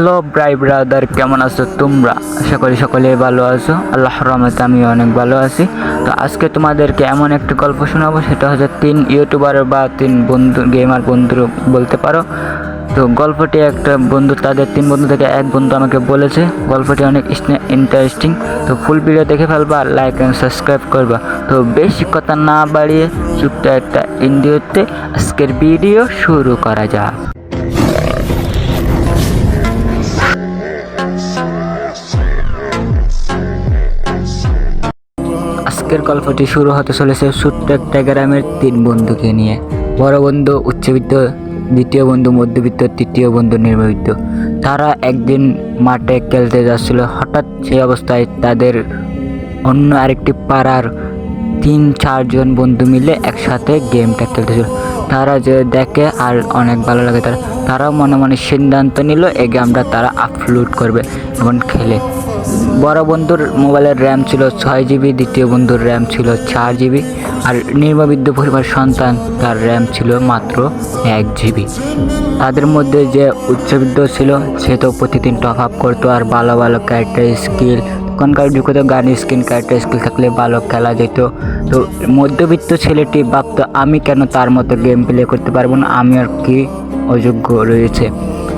Hello ব্রাই brother কেমন আছো তোমরা? আশা করি সকলে ভালো আছো। আল্লাহ রহমতে আমি অনেক ভালো আছি। তো আজকে তোমাদেরকে এমন একটি গল্প শোনাবো, সেটা হচ্ছে তিন ইউটিউবার বা তিন বন্ধু গেমার বন্ধু বলতে পারো। তো গল্পটি একটা বন্ধু, তাদের তিন বন্ধু থেকে এক বন্ধু আমাকে বলেছে, গল্পটি অনেক ইন্টারেস্টিং তো ফুল ভিডিও দেখে ফেলবা লাইক অ্যান্ড সাবস্ক্রাইব করবা। তো বেশি কথা না বাড়িয়ে চুপটা একটা ইন্ডিওতে আজকের ভিডিও শুরু করা যাক। আজকের গল্পটি শুরু হতে চলেছে ছোট্ট একটা গ্রামের তিন বন্ধুকে নিয়ে। বড় বন্ধু, উচ্চবিত্ত, দ্বিতীয় বন্ধু, মধ্যবিত্ত, তৃতীয় বন্ধু, নিম্নবিত্ত। তারা একদিন মাঠে খেলতে যাচ্ছিল। হঠাৎ সেই অবস্থায় তাদের অন্য আরেকটি পাড়ার তিন চারজন বন্ধু মিলে একসাথে গেমটা খেলতেছিল। তারা যে দেখে আর অনেক ভালো লাগে তারা। তারাও মনে মনে সিদ্ধান্ত নিল এই গেমটা তারা আপলোড করবে এবং খেলে। বড় বন্ধুর মোবাইলের র্যাম ছিল ছয় জিবি দ্বিতীয় বন্ধুর র্যাম ছিল চার জিবি আর নির্মবিদ্য পরিবার সন্তান তার র্যাম ছিল মাত্র এক জিবি তাদের মধ্যে যে উচ্চবিদ্য ছিল, সে তো প্রতিদিন টপ আপ করতো আর ভালো ভালো ক্যারেক্টার স্কিল তখনকার যুগে তো গান স্কিন ক্যারেক্টার স্কিল থাকলে ভালো খেলা যেত। তো মধ্যবিত্ত ছেলেটি ভাবতো, আমি কেন তার মতো গেম প্লে করতে পারব না? আমি আর কি অযোগ্য রয়েছে।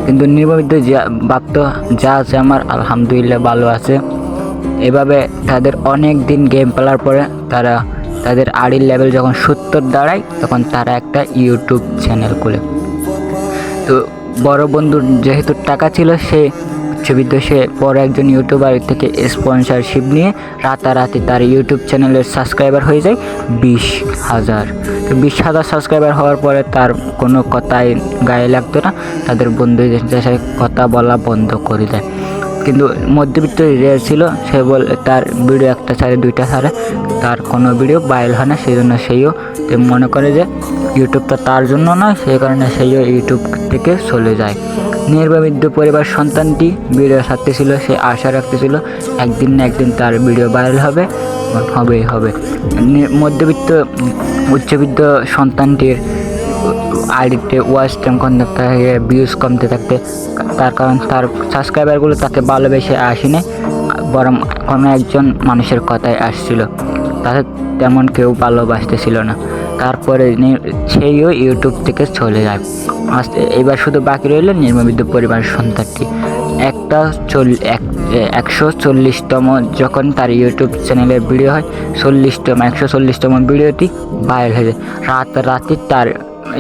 কিন্তু নির্বাহিত যা বাক্য যা আছে, আমার আলহামদুলিল্লাহ ভালো আছে। এভাবে তাদের অনেক দিন গেম খেলার পরে তারা তাদের আড়ির লেভেল যখন সত্তর দাঁড়ায়, তখন তারা একটা ইউটিউব চ্যানেল খুলে। তো বড় বন্ধুর যেহেতু টাকা ছিল, সে উচ্চবিদ্য সে বড় একজন ইউটিউবার থেকে স্পন্সরশিপ নিয়ে রাতারাতি তার ইউটিউব চ্যানেলের সাবস্ক্রাইবার হয়ে যায় বিশ হাজার। তো বিশ হাজার সাবস্ক্রাইবার হওয়ার পরে তার কোনো কথাই গায়ে লাগতো না। তাদের বন্ধুদের সাথে কথা বলা বন্ধ করে দেয়। কিন্তু মধ্যবিত্ত রেয়ার ছিল, সে বল, তার ভিডিও একটা ছাড়ে, দুইটা ছাড়ে, তার কোনো ভিডিও ভাইরাল হয় না সেই জন্য সেইও মনে করে যে ইউটিউবটা তার জন্য নয় সেই কারণে সেইও ইউটিউব থেকে চলে যায়। নির্বাবিদ্য পরিবার সন্তানটি ভিডিও ছাড়তে ছিল সে আশা রাখতেছিল একদিন না একদিন তার ভিডিও ভাইরাল হবে, হবেই হবে। মধ্যবিত্ত, উচ্চবিত্ত সন্তানটির আইডিতে ওয়াচ টাইম কম থাকে, ভিউজ কমতে থাকতে, তার কারণ তার সাবস্ক্রাইবারগুলো তাকে ভালোবেসে আসেনি, বরং কোনো একজন মানুষের কথায় আসছিল। তাদের তেমন কেউ ভালোবাসতেছিল না। তারপরে সেইও ইউটিউব থেকে চলে যায়। আস্তে, এবার শুধু বাকি রইল নির্মবিদ্য পরিবার সন্তানটি। একটা চল, এক, একশো চল্লিশতম যখন তার ইউটিউব চ্যানেলের ভিডিও হয়, চল্লিশতম, একশো চল্লিশতম ভিডিওটি ভাইরাল হয়ে যায়। রাত রাতে তার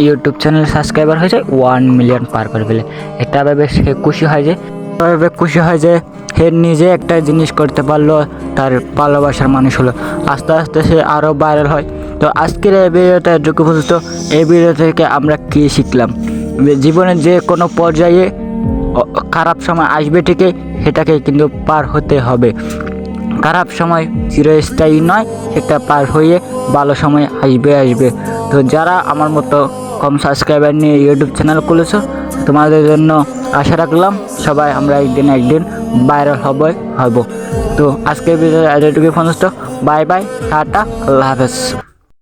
ইউটিউব চ্যানেল সাবস্ক্রাইবার হয়ে যায় ওয়ান মিলিয়ন পার করে ফেলে এটা ভেবে সে খুশি হয় যে ভেবে খুশি হয় যে, সে নিজে একটা জিনিস করতে পারল, তার ভালোবাসার মানুষ হলো। আস্তে আস্তে সে আরও ভাইরাল হয়। তো আজকের এই ভিডিওটা এটুকু পর্যন্ত। এই ভিডিও থেকে আমরা কী শিখলাম? জীবনের যে কোনো পর্যায়ে খারাপ সময় আসবে ঠিকই, সেটাকে কিন্তু পার হতে হবে। খারাপ সময় চিরস্থায়ী নয়, সেটা পার হয়ে ভালো সময় আসবে আসবে। তো যারা আমার মতো কম সাবস্ক্রাইবার নিয়ে ইউটিউব চ্যানেল খুলেছো, তোমাদের জন্য আশা রাখলাম সবাই আমরা একদিন একদিন ভাইরাল হবই হব। তো আজকের ভিডিও এতটুকু ফোন বাই বাই, টাটা, আল্লাহ হাফেজ।